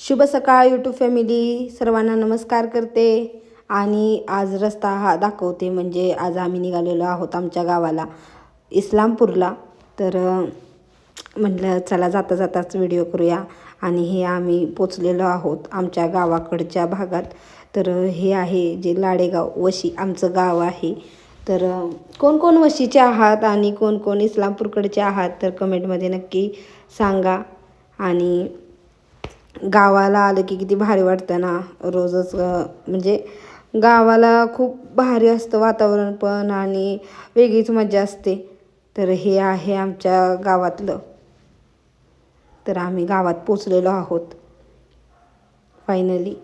शुभ सकाळ YouTube family सर्वांना नमस्कार करते. आणि आज रस्ता हा दाखवते म्हणजे आज आम्ही निघालेलो आहोत आमच्या गावाला इस्लामपूरला. तर म्हटलं चला जाता जाताच व्हिडिओ करूया. आणि हे आम्ही पोचलेलो आहोत आमच्या गावाकडच्या भागात. तर हे आहे जे लाडेगाव वशी आमचं गाव आहे. तर कोण कोण वशीचे आहात आणि कोण कोण इस्लामपूरकडचे आहात तर कमेंटमध्ये नक्की सांगा. आणि गावाला आलं की किती भारी वाटतं ना. रोजच म्हणजे गावाला खूप भारी असतं वातावरण पण आणि वेगळीच मजा असते. तर हे आहे आमच्या गावातलं. तर आम्ही गावात पोचलेलो आहोत. फायनली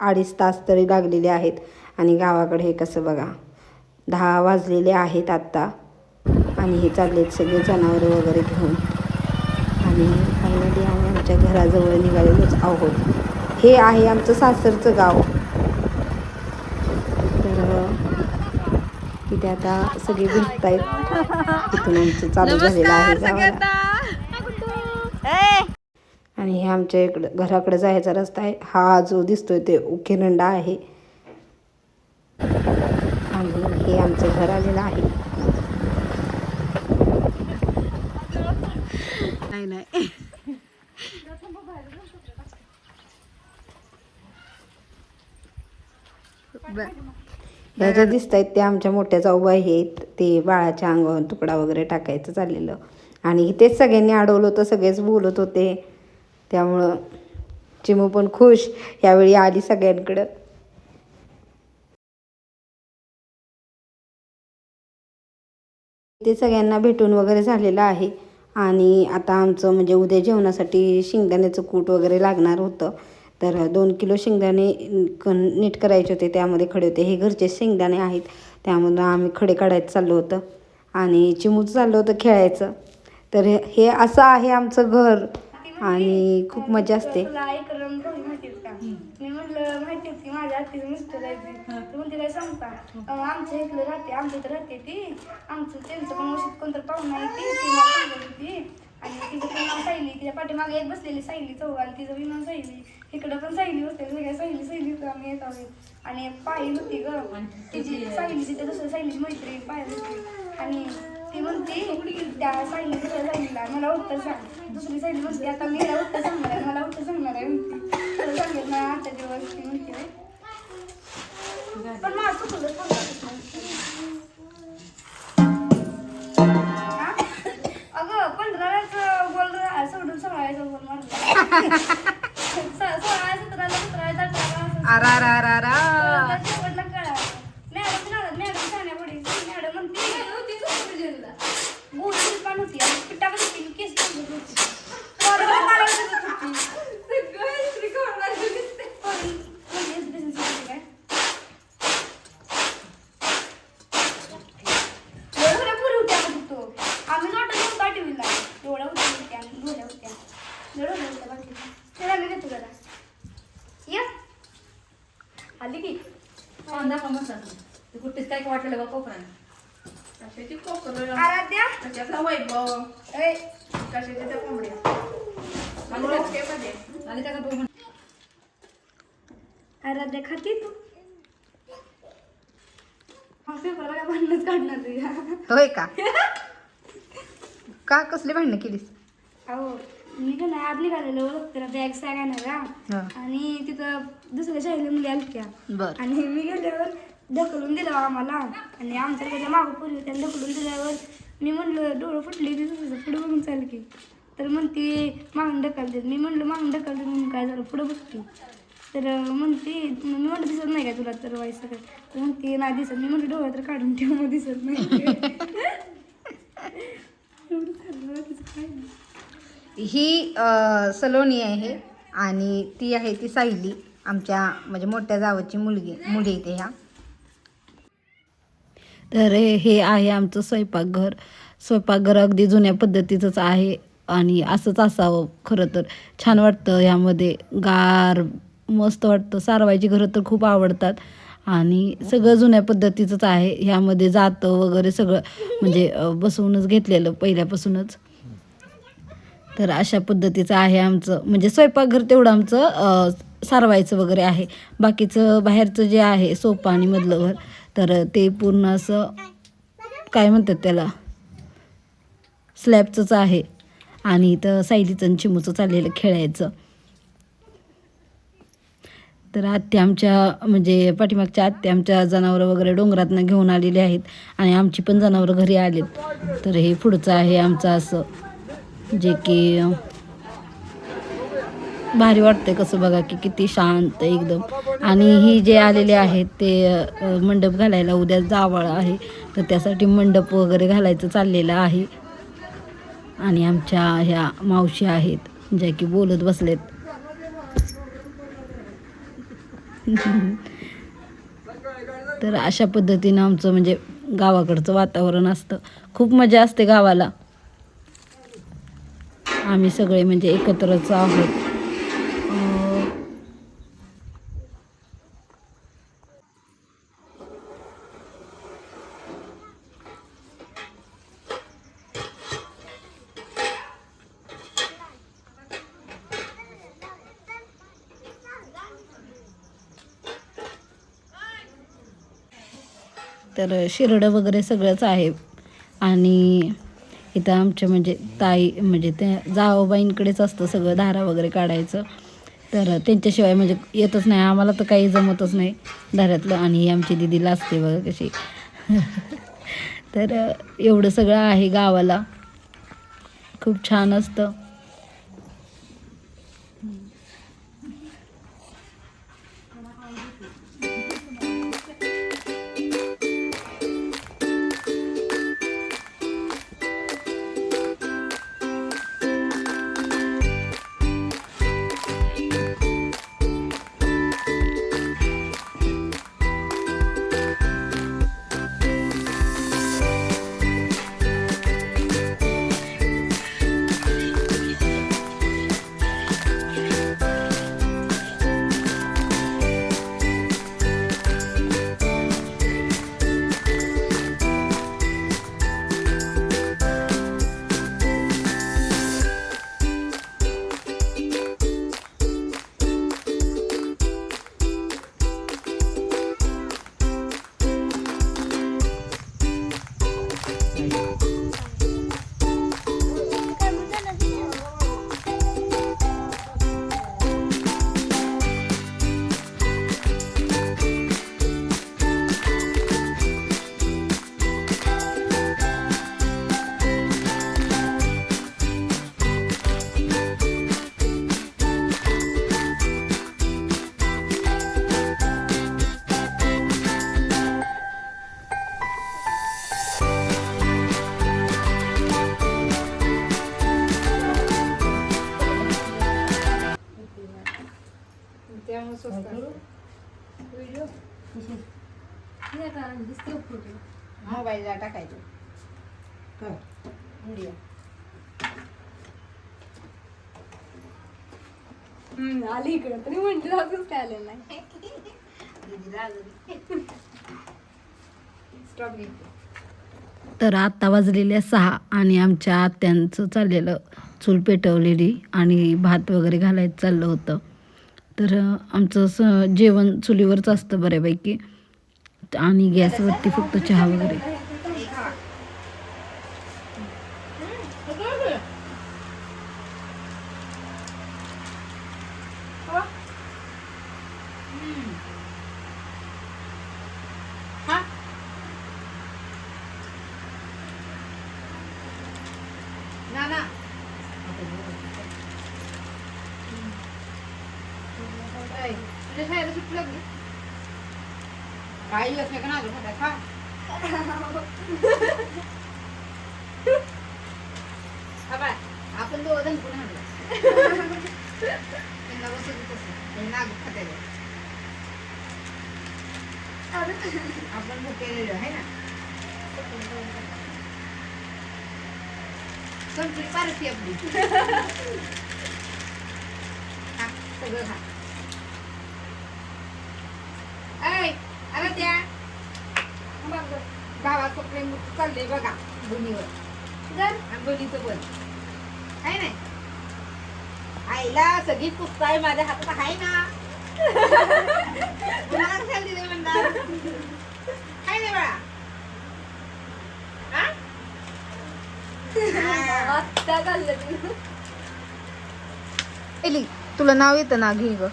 अडीच तास तरी लागलेले आहेत आणि गावाकडे हे कसं बघा. दहा वाजलेले आहेत आत्ता आणि हे चाललेत सगळे जनावरं वगैरे घेऊन. आणि घराजवळ निघालेलोच आहोत. हे आहे आमचं सासरचं गाव. तर तिथे आता सगळे भेटत आहेत तिथून आमचं चालू झालेलं आहे गावाला. आणि हे आमच्या इकडं घराकडे जायचा रस्ता आहे. हा जो दिसतोय ते उखेरंडा आहे. आणि हे आमचं घर आलेलं आहे. नाही नाही. ह्या ज्या दिसत आहेत त्या आमच्या मोठ्या जाऊबाई आहेत ते बाळाच्या अंगावर तुकडा वगैरे टाकायचं चाललेलं. आणि तेच सगळ्यांनी अडवलं होतं सगळेच बोलत होते. त्यामुळं चिमू पण खुश. यावेळी आली सगळ्यांकडं. ते सगळ्यांना भेटून वगैरे झालेलं आहे. आणि आता आमचं म्हणजे उद्या जेवणासाठी शेंगदाण्याचं कूट वगैरे लागणार होतं. तर दोन किलो शेंगदाणे नीट करायचे होते त्यामध्ये खडे होते. हे घरचे शेंगदाणे आहेत त्यामधून आम्ही खडे काढायचं चाललो होतं आणि चिमूच चाललं होतं खेळायचं. तर हे असं आहे आमचं घर आणि खूप मजा असते. म्हटलं माहिती की माझ्या आत्तीचं मिस्टर आहे ते. तर म्हणते सांगता? आमच्या इकडे राहते आमच्या इथं राहते ती. आमचं त्यांचं पण वशीत कोणतं पाहुणा आहे ती. ती मला सांगत होती. आणि तिचं पण नाव सायली तिच्या पाठीमागे एक बसलेली सायली चौघ आणि तिचं बी नाव सायली. इकडं पण सायली होते सगळ्या सायली सायली होतं आम्ही येत आहोत आणि एक पायल होती ग. तिची सायली तिथे दुसऱ्या सायलीची मैत्री पायल होती. आणि ती म्हणते त्या सायली दुसऱ्या सायलीला मला उत्तर सांग. दुसरी सायली म्हणते आता मी उत्तर सांगणार आहे मला उत्तर सांगणार आहे म्हणते. तुला सांगेल ना आजच्या दिवस ती म्हणते. पण मला चुकलं Ara ara ara. कशाच्या त्या कोंबड्या. आणि त्या का दोन आराध्या खाती तू? हा पेपरला काय भांडणच काढणार तुझ्या होय का? का कसली भांडणं केलीस? अहो मी का नाही आदली घालेलो त्याला बॅग सॅग आणा हा. आणि तिथं दुसऱ्या शाळेला मुली आलत्या बर. आणि मी गेल्यावर ढकलून दिलं आम्हाला. आणि आमच्याकडे मागं पूर्वी त्याला ढकलून दिल्यावर मी म्हणलं डोळं फुटली ती पुढे पुढं बघून चाल की तर म्हणते मागून ढकलते देत. मी म्हणलं मागून ढकलते म्हणून काय झालं? पुढं बघते. तर म्हणते मी म्हणलं दिसत नाही का तुला तर व्हायचं काय तर म्हणते नाही दिसत. मी म्हणलं डोळं तर काढून ठेव मग दिसत नाही. ही सलोनी आहे आणि ती आहे ती सायली आमच्या म्हणजे मोठ्या जावाची मुलगी मुली इथे ह्या. तर हे आहे आमचं स्वयंपाकघर. स्वयंपाकघर अगदी जुन्या पद्धतीचंच आहे आणि असंच असावं खरं तर. छान वाटतं ह्यामध्ये गार मस्त वाटतं. सारवायची घरं तर खूप आवडतात. आणि सगळं जुन्या पद्धतीचंच आहे. ह्यामध्ये जातं वगैरे सगळं. म्हणजे बसवूनच घेतलेलं पहिल्यापासूनच. तर अशा पद्धतीचं आहे आमचं. म्हणजे स्वयंपाकघर तेवढं आमचं सारवायचं वगैरे आहे. बाकीचं बाहेरचं जे आहे सोपं आणि मधलं घर तर ते पूर्ण असं काय म्हणतात त्याला? स्लॅबचंच आहे. आणि इथं सायलीचं आणि चिमूचं चाललेलं खेळायचं. तर आत्या आमच्या म्हणजे पाठीमागच्या आत्या आमच्या जनावरं वगैरे डोंगरातनं घेऊन आलेले आहेत. आणि आमची पण जनावरं घरी आलेत. तर हे पुढचं आहे आमचं असं जे की भारी वाटतंय कसं बघा की किती शांत एकदम. आणि ही जे आलेले आहेत ते मंडप घालायला उद्या जावळ आहे. तर त्यासाठी मंडप वगैरे घालायचं चाललेलं आहे. आणि आमच्या ह्या मावशी आहेत ज्या की बोलत बसलेत. तर अशा पद्धतीनं आमचं म्हणजे गावाकडचं वातावरण असतं. खूप मजा असते गावाला. आम्ही सगळे म्हणजे एकत्रच आहोत. तर शिरडं वगैरे सगळंच आहे. आणि इथं आमच्या म्हणजे ताई म्हणजे त्या जावबाईंकडेच असतं सगळं धारा वगैरे काढायचं. तर त्यांच्याशिवाय म्हणजे येतच नाही. आम्हाला तर काही जमतच नाही धाऱ्यातलं. आणि आमची दिदीला असते बघा कशी. तर एवढं सगळं आहे गावाला. खूप छान असतं. काय आलेलं नाही. स्टॉप तर आत्ता वाजलेल्या सहा आणि आमच्या आत्यांचं चाललेलं चूल पेटवलेली आणि भात वगैरे घालायचं चाललं होतं. तर आमचं स जेवण चुलीवरच असतं बऱ्यापैकी. आणि गॅसवरती फक्त चहा वगैरे ना ना तुझ्या शाळेला सुट्टी लागली? काही असलं का नाही खात्या खा आपण दोघं जण पुढे त्यांना बसत तसं. खात्याला आपण भुकेलेलो आहे ना? संपली पारशी आपली. सगळं खा ऐ अरे त्या प्रेम चाललंय बघा दोन्हीवर आणि दोन्हीचं पण. आहे नाही? आईला सगळी पुस्तक आहे माझ्या हातात आहे ना? कशाला दिले म्हणणार? आहे ना बाळा? हा? एली तुला नाव येतं ना घे ग.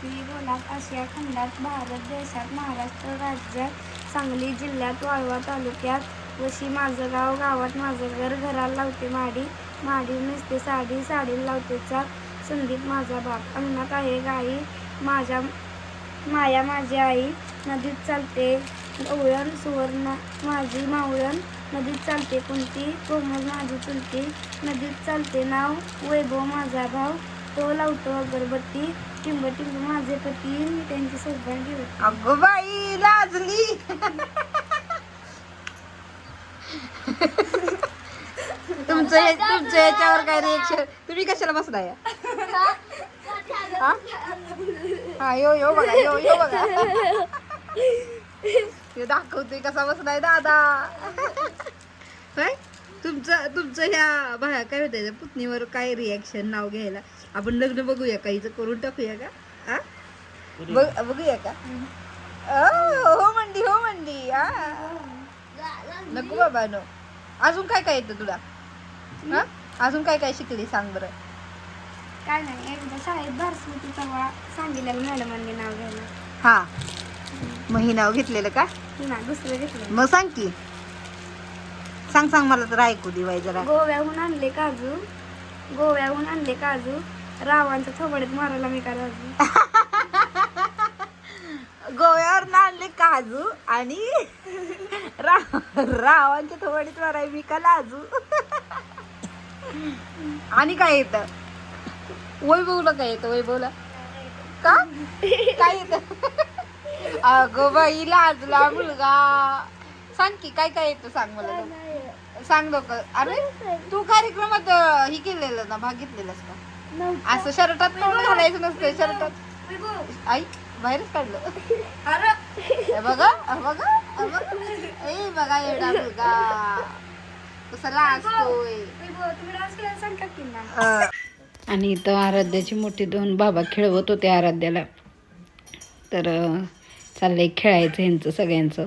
गोलात आशिया खंडात? भारत देशात महाराष्ट्र राज्यात सांगली जिल्ह्यात वाळवा तालुक्यात वशी माझं गाव गावात माझं घर घराला लावते माडी माडी नसते साडी साडी लावते चाक संदीप माझा बाप. अंगणात आहे गाई माझ्या माया माझी आई नदीत चालते ओळण सुवर्ण माझी मावळण नदीत चालते कोणती कोमल माझी चुलती नदीत चालते नाव वैभव माझा भाव तो लावतो अगरबत्ती टिंब टिंब माझे पती मी त्यांची सौभाग्य घेऊ अगं बाई लाजली. तुमचं हे- तुमचं याच्यावर काय रिएक्शन तुम्ही कशाला बसलाय? हा? हा यो यो बघा यो यो बघा. दाखवते कसा बसलाय दादा. काय तुमचं तुमचं ह्या बाया काय होतं पुतणीवर काय रिॲक्शन नाव घ्यायला? आपण लग्न बघूया का? हिचं करून टाकूया का? हा? बघ- बघूया का? हो म्हणली हो म्हणली हा. नको बाबा नो. अजून काय काय येतं तुला? हा? अजून काय काय शिकली सांग बरं. काय नाही एकदा शाळेत बारस होती तेव्हा सांगितलेलं मॅडमांनी नाव घ्यायला. हा. मग हे नाव घेतलेलं का? ना दुसरं घेतलं मग सांग की. सांग सांग मला तर ऐकू दे बाई जरा. गोव्याहून आणले काजू. गोव्याहून आणले काजू. रावांच्या थोबडीत मारायला मी का राजू? गोव्यावर आणले काजू आणि रावांच्या थोडीत माराय मी का लाजू? आणि काय येतं? वैभवला काय येतं वैभवला? का? काय येतं? अगं बाई लाजला मुलगा. सांग की काय काय येतं सांग मला. सांग लवकर अरे तू कार्यक्रमात हे केलेलं ना भाग घेतलेलास का? असं शर्टात तोंड घालायचं नसतं शर्टात. आई बाहेरच काढलं. हे बघा बघा ए बघा एवढा मुलगा. कसा लाजतोय आणि इथं आराध्याची मोठी दोन बाबा खेळवत होते आराध्याला. तर चाललंय खेळायचं ह्यांचं सगळ्यांचं.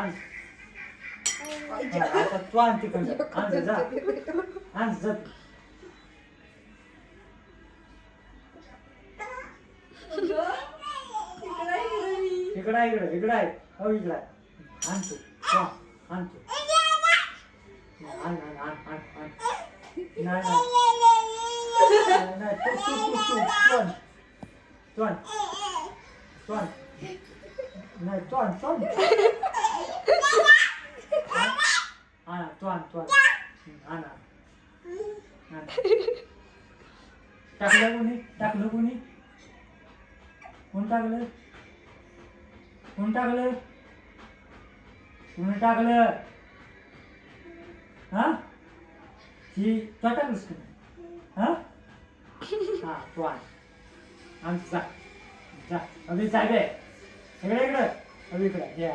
आण. आता चॉन तिकडं. आण जा, जा आण जा. तू. इकडं आहे इकडं इकडं आहे. हो इकडं आहे. आण तू. चॉन आण तू. आण आण आण आण आण. नाही नाही. नाही, नाही तू तू तू तू चॉन चॉन चॉन नाही चॉन चॉन आणा. चॉन चॉन आणा टाकलं कोणी टाकलं कोणी कोण टाकलं कोण टाकलं कोणी टाकलं हा ही टाकलंस का हा हा तू आण आमचं जा जा अभि इकडं बे इकडं या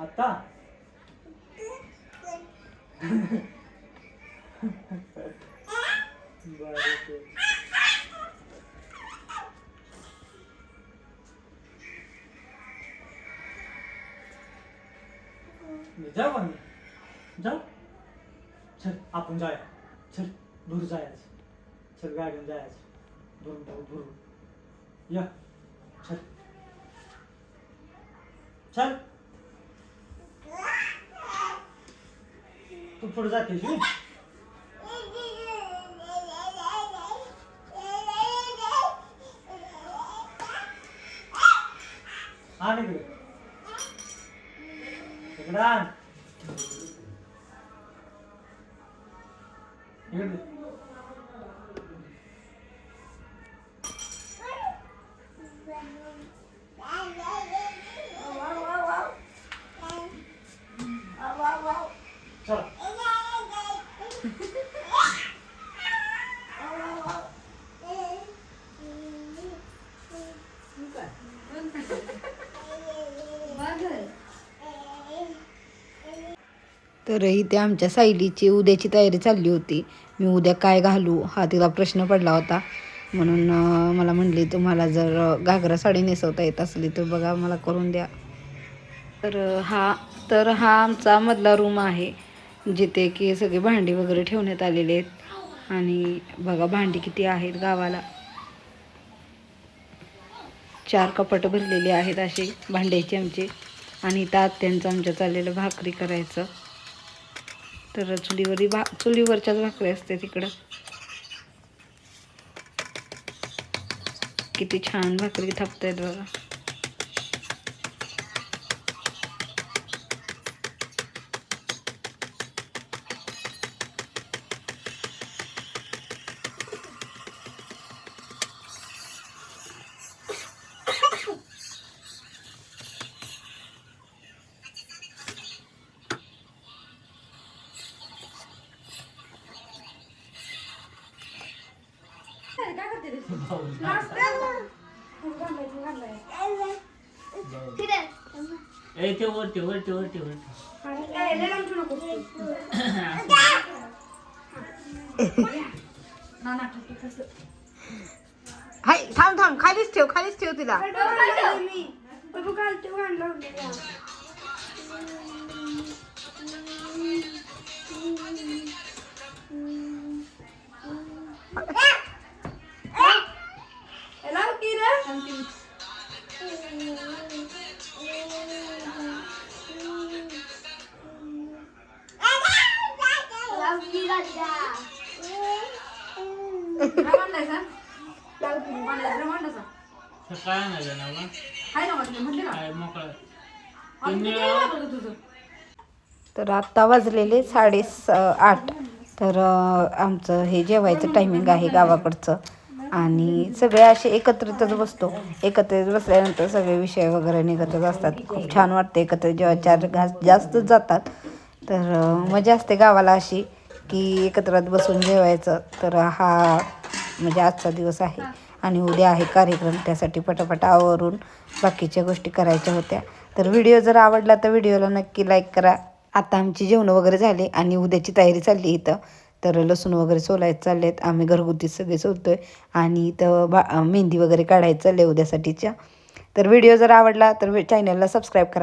आण तू हा आण जा आण जा आण आण तू आण आण तू हॅलो बरोबर कुठं आता बरं ते. मी जाऊ आम्ही जाऊ चल आपण जाऊया चल दूर जायचं चल गाडीने जायचं दूर दूर दूर या चल चल तू पुढे जाते मी आण इकडे आण. इकडे. तर इथे आमच्या सायलीची उद्याची तयारी चालली होती. मी उद्या काय घालू हा तिला प्रश्न पडला होता. म्हणून मला म्हणली तुम्हाला जर घागरा साडी नेसवता येत असली तर बघा मला करून द्या. तर हा तर हा आमचा मधला रूम आहे जिथे की सगळी भांडी वगैरे ठेवण्यात आलेली आहेत. आणि बघा भांडी किती आहेत गावाला. चार कपाट भरलेले आहेत असे भांड्याचे आमचे. आणि इथं आत्यांचं आमच्या चाललेलं भाकरी करायचं. तर चुलीवरी भा चुलीवरच्याच भाकरी असते तिकडं. किती छान भाकरी थापतायत बघा. वरती वरती वरती वरती. हाय थांब थांब खालीच ठेव खालीच ठेव तिला मी. घालते, तर आत्ता वाजलेले साडे स आठ तर आमचं हे जेवायचं टायमिंग आहे गावाकडचं. आणि सगळे असे एकत्रितच बसतो. एकत्रित बसल्यानंतर सगळे विषय वगैरे निघतच असतात. खूप छान वाटते एकत्र जेव्हा चार घास जास्तच जातात. तर मजा असते गावाला अशी की एकत्रात बसून जेवायचं. तर हा म्हणजे आजचा दिवस आहे. आणि उद्या आहे कार्यक्रम. त्यासाठी पटापट आवरून बाकीच्या गोष्टी करायच्या होत्या. तर व्हिडिओ जर आवडला तर व्हिडिओला नक्की लाईक करा. आता आमची जेवणं वगैरे झाली आणि उद्याची तयारी चालली इथं. तर लसूण वगैरे सोलायचं चालले आहेत आम्ही घरगुती सगळे सोलतोय. आणि इथं बा मेहंदी वगैरे काढायचं चालले उद्यासाठीच्या. तर व्हिडिओ जर आवडला तर चॅनलला सबस्क्राईब करा.